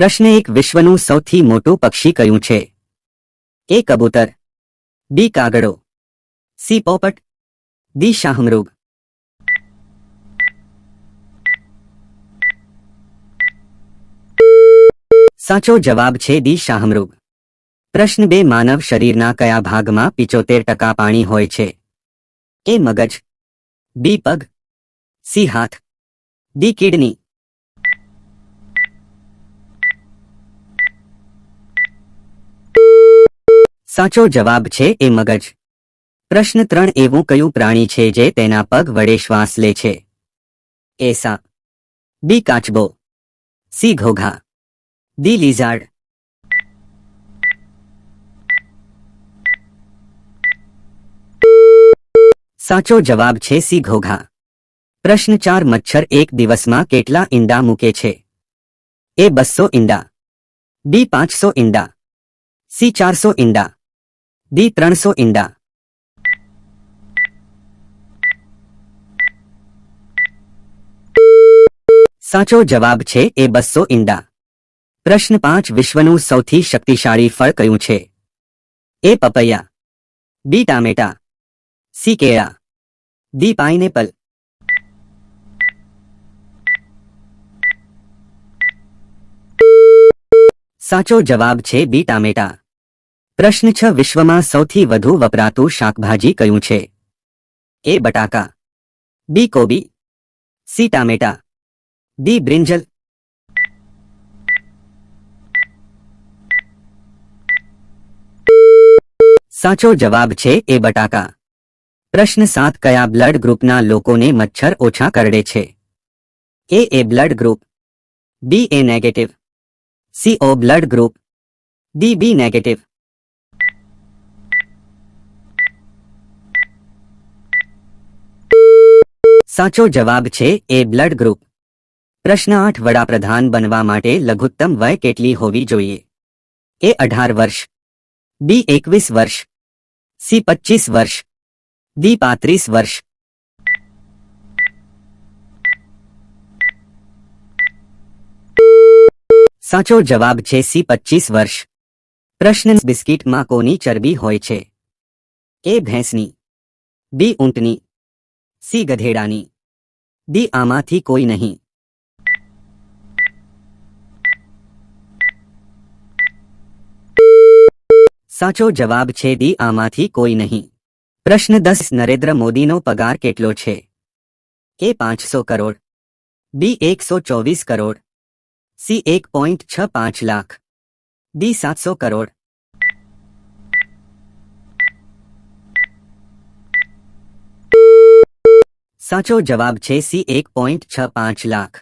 પ્રશ્ન એક વિશ્વનું સૌથી મોટું પક્ષી કયું છે? એ કબૂતર. બી કાગડો. સી પોપટ. ડી શાહમૃગ. સાચો જવાબ છે દી શાહમૃગ. પ્રશ્ન બે, માનવ શરીરના કયા ભાગમાં પિચોતેર ટકા પાણી હોય છે? એ મગજ. બી પગ. સી હાથ. D kidney. સાચો જવાબ છે એ મગજ. પ્રશ્ન ત્રણ એવું કયું પ્રાણી છે જે તેના પગ વડે શ્વાસ લે છે? એ સા. બી કાચબો. સી ઘોઘા. D lizard. સાચો જવાબ છે સી ઘોઘા. પ્રશ્ન ચાર મચ્છર એક દિવસમાં કેટલા ઈંડા મૂકે છે? એ બસો ઈંડા. બી પાંચસો ઈંડા. સી ચારસો ઈંડા. ડી ત્રણસો ઈંડા. સાચો જવાબ છે એ બસો ઈંડા. પ્રશ્ન પાંચ વિશ્વનું સૌથી શક્તિશાળી ફળ કયું છે? એ પપૈયા. બી ટામેટા. સી કેળા. D pineapple. સાચો જવાબ છે બી ટામેટા. પ્રશ્ન છ, વિશ્વમાં સૌથી વધુ વપરાતું શાકભાજી કયું છે? એ બટાકા, બી કોબી, સી ટામેટા, ડી બ્રિંજલ. સાચો જવાબ છે એ બટાકા. પ્રશ્ન સાત, કયા બ્લડ ગ્રુપના લોકોને મચ્છર ઓછા કરડે છે? A A blood group. B, A negative. C, O blood group. D, B negative. સાચો જવાબ છે એ બ્લડ ગ્રુપ. પ્રશ્ન આઠ, વડાપ્રધાન બનવા માટે લઘુત્તમ વય કેટલી હોવી જોઈએ? એ અઢાર વર્ષ. બી, એકવીસ વર્ષ. સી પચીસ વર્ષ. ડી, પાંત્રીસ વર્ષ. સાચો જવાબ છે સી પચીસ વર્ષ. પ્રશ્ન બિસ્કિટમાં કોની ચરબી હોય છે? એ, ભેંસની. બી, ઊંટની. સી ગધેડાની ડી આમાંથી કોઈ નહીં સાચો જવાબ છે ડી આમાંથી કોઈ નહીં પ્રશ્ન દસ નરેન્દ્ર મોદીનો પગાર કેટલો છે એ પાંચસો કરોડ બી એકસો ચોવીસ કરોડ સી એક પોઈન્ટ છ પાંચ લાખ ડી સાતસો કરોડ સાચો જવાબ છે સી એક પોઈન્ટ છ પાંચ લાખ.